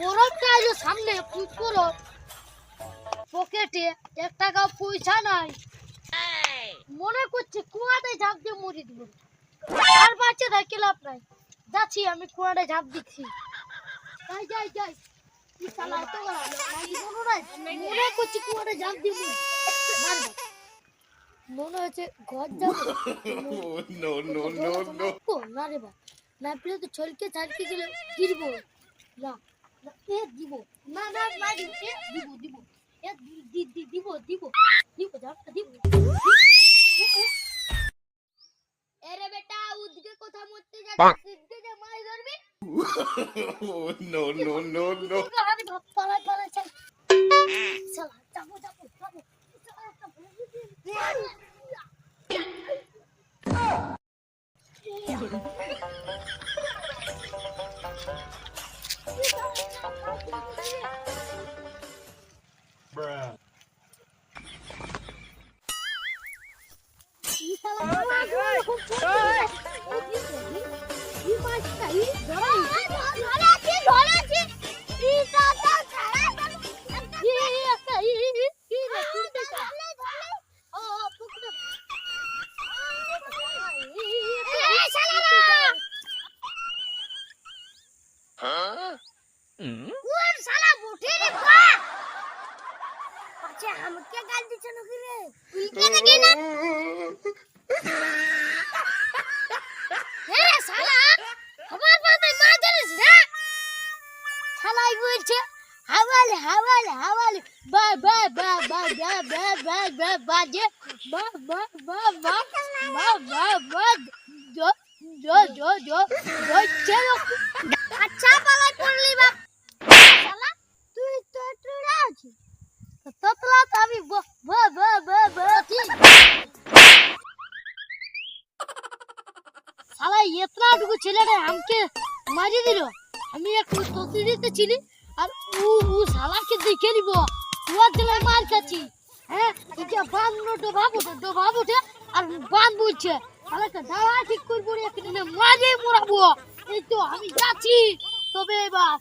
বরফটা আজ সামনে পুজ করো পকেটে এক টাকা পয়সা নাই। মনে করছে কুয়াতে ঝাঁপ দিয়ে মরি দিব। আর বাচ্চা থাকে লাভ নাই। যাচ্ছি আমি কুয়াতে ঝাঁপ দিচ্ছি। যাই যাই যাই। মনে করছি কুয়াতে ঝাঁপ দিব মনে হচ্ছে ঘর যাব না রে বা না পেলে তো ছলকে ছাড়কে গেলে গিরবো। না। দিব না হাওয়ালে হাওয়ালে হাওয়ালে বা বা বা বা বা বা বা বা বাজে বা বা বা বা বা বা বা জো জো জো জো জো চলো আচ্ছা পালাই পড়লি বাপ শালা তুই তো টুড়া আছিস ততলা তো আমি ব ব ব ব ব শালা এতটুকু ছেলেটা আমাকে মারি দিল আমি একটু তসুরিতে ছিলি আর ও ও শালাকে দেখে নিব। তোমার দিলে মার খাচ্ছি হ্যাঁ এটা বান্ধব ডোবাব ওঠে ডোবাব উঠে আর বান বুঝছে শালাকে দাঁড়া, ঠিক করব এখানে মারে মরাবো এই তো আমি যাচ্ছি। তবে এবার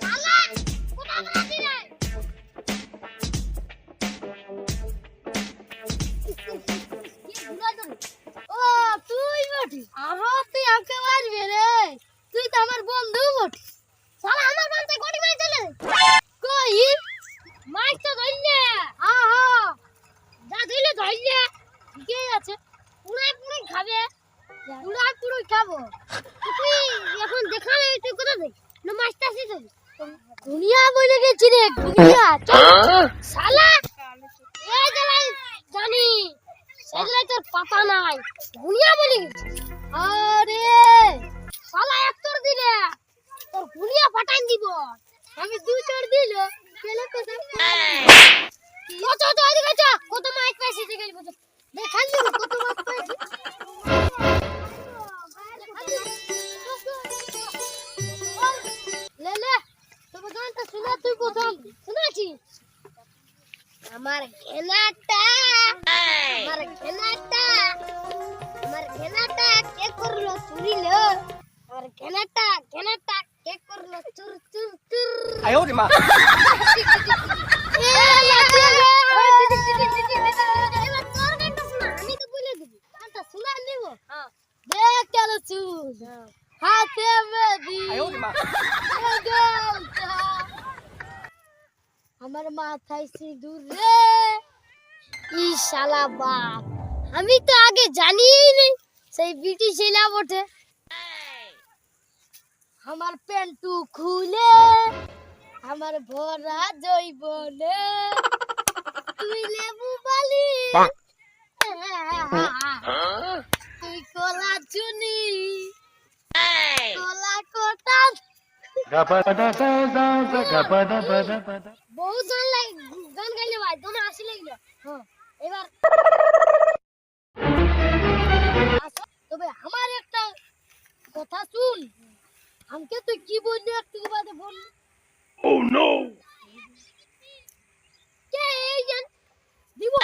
শালা! শালা! এই জায়গায় জানি সেগুলাই তোর পাতা নাই। গুনিয়া বলি। আরে শালা এক তোর দিলে তোর গুনিয়া ফাটাই দিব। আমি দুই তোর দিল পেলে আমার খেলাটা আমার খেলাটা আমার খেলাটা কে করল চুরিল? আমার খেলাটা খেলাটা কে করল চুর চুর চুর? আয় ওরে মা। আমার মাথায় রে ই শালা বাপ। আমি তো আগে জানিই নেই সেই বিটি ছেলা বটে। আমার প্যান্টু খুলে আমার ভরা জৈবনে। তুই লেবু বালি। তুই কলা চুনি। কলা কোটা। এবার তবে আমার একটা কথা শুন। আমাকে তুই কি বললি একটু বাদে বল। oh, ও নো কে এইজন দিব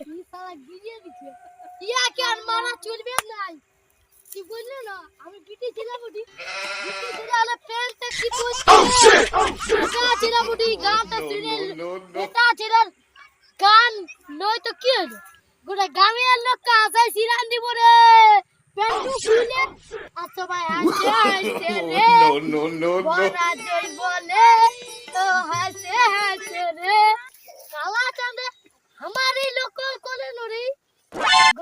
তুই সারা গিয়ে দিছিস। ইয়া কে আর মারা চলবে না কি বললি না? আমি গিটি ছিলাম বুটি গিটি ছিলাম প্যান্টটা কি বলছিস ও শিট ও শিট ছিলাম বুটি গানটা শুনে নই তো কি হইল? গোটা গ্রামের লোক কাজাই সিরান দিব রে। প্যান্টু খুলে। আচ্ছা ভাই আসছে রে। বলে তো হাসে হাসে রে। কালা চাঁদে আমারই লোক কোলে নরি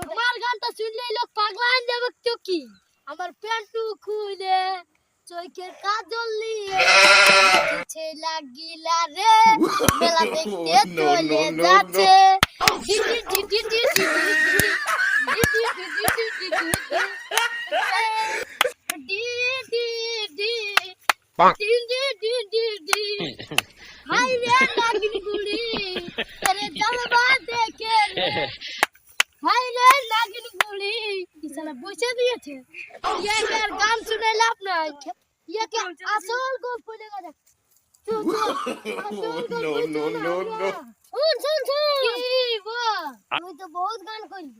আমার গানটা শুনলেই লোক পাগলা হয়ে যাবে কেউ কি? আমার প্যান্টু খুলে চোখের কাজল নিয়ে লাগিলা রে। মেলা দেখতে চলে যাচ্ছে। Oh shit! Bonk. বহুত গান করি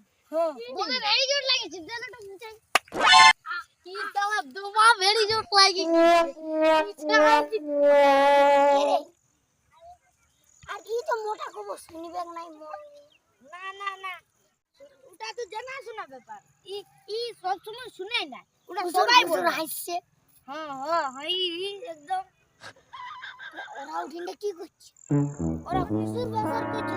মনে ভেরি জোর লাগেছে জানাটা বুঝাই কি তালা দুমা ভেরি জোর লাগি আর। কি তো মোটা খবর শুনিবে নাই না না না। ওটা তো জানা শোনা ব্যাপার। ই ই সব সময় শুনে না। ওটা সবাই বলে। হাসছে। হ্যাঁ হ্যাঁ হাই একদম। ওরা উঠিনটা কি করছে? ওরা কিসের ব্যাপার করছে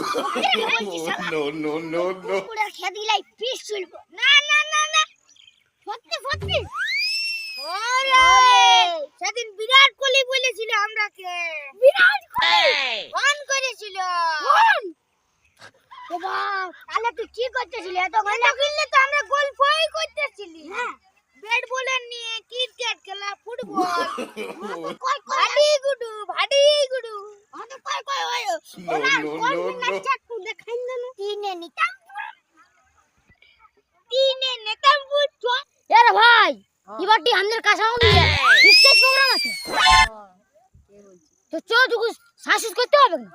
No, no, no, no. পুরা খেদিলাই পিস চলবো না না না না। সত্যি সত্যি। ওরে সেদিন বিরাট কোহলি বলেছিল আমরাকে। বিরাট কোহলি? ফোন করেছিল। ফোন? বাবা তাহলে তুই কি করতেছিলি? এত ঘণ্টা খেললে তো আমরা গল্পই করতেছিলি। হ্যাঁ। ব্যাট বলার নিয়ে ক্রিকেট খেলা ফুটবল এবারটি আমাদের কাছে নিয়ে স্টেজ প্রোগ্রাম আছে। তো চো তুই শাসিস করতে হবে। না